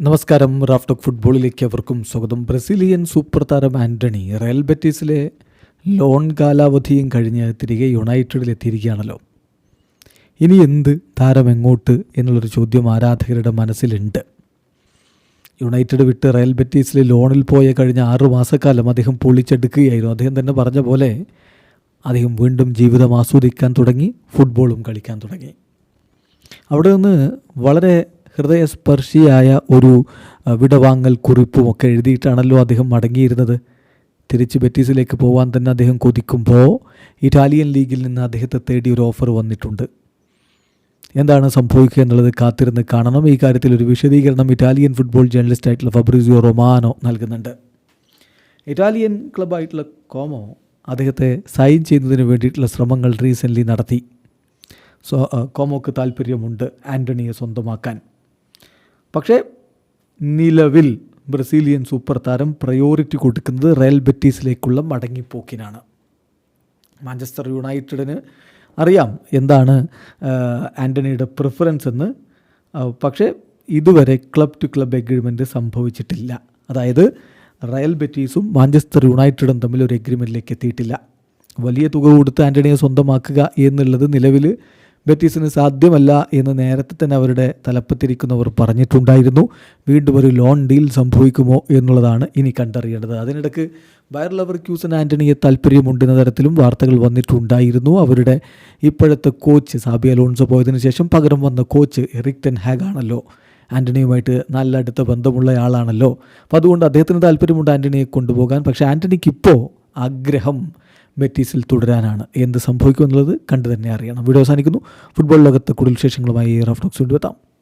നമസ്കാരം. റാഫ്റ്റോക്ക് ഫുട്ബോളിലേക്ക് അവർക്കും സ്വാഗതം. ബ്രസീലിയൻ സൂപ്പർ താരം ആന്റണി റയൽ ബെറ്റീസിലെ ലോൺ കാലാവധിയും കഴിഞ്ഞ് തിരികെ യുണൈറ്റഡിൽ എത്തിയിരിക്കുകയാണല്ലോ. ഇനി എന്ത് താരം എങ്ങോട്ട് എന്നുള്ളൊരു ചോദ്യം ആരാധകരുടെ മനസ്സിലുണ്ട്. യുണൈറ്റഡ് വിട്ട് റയൽ ബെറ്റീസിലെ ലോണിൽ പോയ കഴിഞ്ഞ ആറു മാസക്കാലം അദ്ദേഹം പൊളിച്ചെടുക്കുകയായിരുന്നു. അദ്ദേഹം തന്നെ പറഞ്ഞ പോലെ അദ്ദേഹം വീണ്ടും ജീവിതം ആസ്വദിക്കാൻ തുടങ്ങി ഫുട്ബോളും കളിക്കാൻ തുടങ്ങി. അവിടെ നിന്ന് വളരെ ഹൃദയസ്പർശിയായ ഒരു വിടവാങ്ങൽ കുറിപ്പും ഒക്കെ എഴുതിയിട്ടാണല്ലോ അദ്ദേഹം മടങ്ങിയിരുന്നത്. തിരിച്ച് ബെറ്റീസിലേക്ക് പോകാൻ തന്നെ അദ്ദേഹം കൊതിക്കുമ്പോൾ ഇറ്റാലിയൻ ലീഗിൽ നിന്ന് അദ്ദേഹത്തെ തേടി ഒരു ഓഫർ വന്നിട്ടുണ്ട്. എന്താണ് സംഭവിക്കുക എന്നുള്ളത് കാത്തിരുന്ന് കാണണം. ഈ കാര്യത്തിൽ ഒരു വിശദീകരണം ഇറ്റാലിയൻ ഫുട്ബോൾ ജേർണലിസ്റ്റ് ആയിട്ടുള്ള ഫബ്രിസിയോ റൊമാനോ നൽകുന്നുണ്ട്. ഇറ്റാലിയൻ ക്ലബ്ബായിട്ടുള്ള കോമോ അദ്ദേഹത്തെ സൈൻ ചെയ്യുന്നതിന് വേണ്ടിയിട്ടുള്ള ശ്രമങ്ങൾ റീസെന്റ്ലി നടത്തി. സോ കോമോക്ക് താല്പര്യമുണ്ട് ആന്റണിയെ സ്വന്തമാക്കാൻ. പക്ഷേ നിലവിൽ ബ്രസീലിയൻ സൂപ്പർ താരം പ്രയോറിറ്റി കൊടുക്കുന്നത് റയൽ ബെറ്റീസിലേക്കുള്ള മടങ്ങിപ്പോക്കിനാണ്. മാഞ്ചസ്റ്റർ യുണൈറ്റഡിന് അറിയാം എന്താണ് ആന്റണിയുടെ പ്രിഫറൻസ് എന്ന്. പക്ഷേ ഇതുവരെ ക്ലബ് ടു ക്ലബ് എഗ്രിമെന്റ് സംഭവിച്ചിട്ടില്ല. അതായത് റയൽ ബെറ്റീസും മാഞ്ചസ്റ്റർ യുണൈറ്റഡും തമ്മിൽ ഒരു എഗ്രിമെന്റിലേക്ക് എത്തിയിട്ടില്ല. വലിയ തുക കൊടുത്ത് ആന്റണിയെ സ്വന്തമാക്കുക എന്നുള്ളത് നിലവിൽ ബെറ്റീസിന് സാധ്യമല്ല എന്ന് നേരത്തെ തന്നെ അവരുടെ തലപ്പത്തിരിക്കുന്നവർ പറഞ്ഞിട്ടുണ്ടായിരുന്നു. വീണ്ടും ഒരു ലോൺ ഡീൽ സംഭവിക്കുമോ എന്നുള്ളതാണ് ഇനി കണ്ടറിയേണ്ടത്. അതിനിടയ്ക്ക് ബയർ ലവർ ക്യൂസൻ ആന്റണിയെ താല്പര്യമുണ്ടെന്ന തരത്തിലും വാർത്തകൾ വന്നിട്ടുണ്ടായിരുന്നു. അവരുടെ ഇപ്പോഴത്തെ കോച്ച് സാബിയ അലോൺസോ പോയതിനു ശേഷം പകരം വന്ന കോച്ച് എറിക് ടെൻ ഹാഗ് ആണല്ലോ. ആന്റണിയുമായിട്ട് നല്ല അടുത്ത ബന്ധമുള്ള ആളാണല്ലോ. അപ്പോൾ അതുകൊണ്ട് അദ്ദേഹത്തിന് താല്പര്യമുണ്ട് ആന്റണിയെ കൊണ്ടുപോകാൻ. പക്ഷേ ആന്റണിക്ക് ഇപ്പോൾ ആഗ്രഹം ബെറ്റീസിൽ തുടരാനാണ് എന്ത് സംഭവിക്കുമെന്നുള്ളത് കണ്ടു തന്നെ അറിയണം. വീഡിയോ അവസാനിക്കുന്നു. ഫുട്ബോൾ ലോകത്തെ കൂടുതൽ വിശേഷങ്ങളുമായി റഫ് ടോക്സ് കൊണ്ടുവെത്താം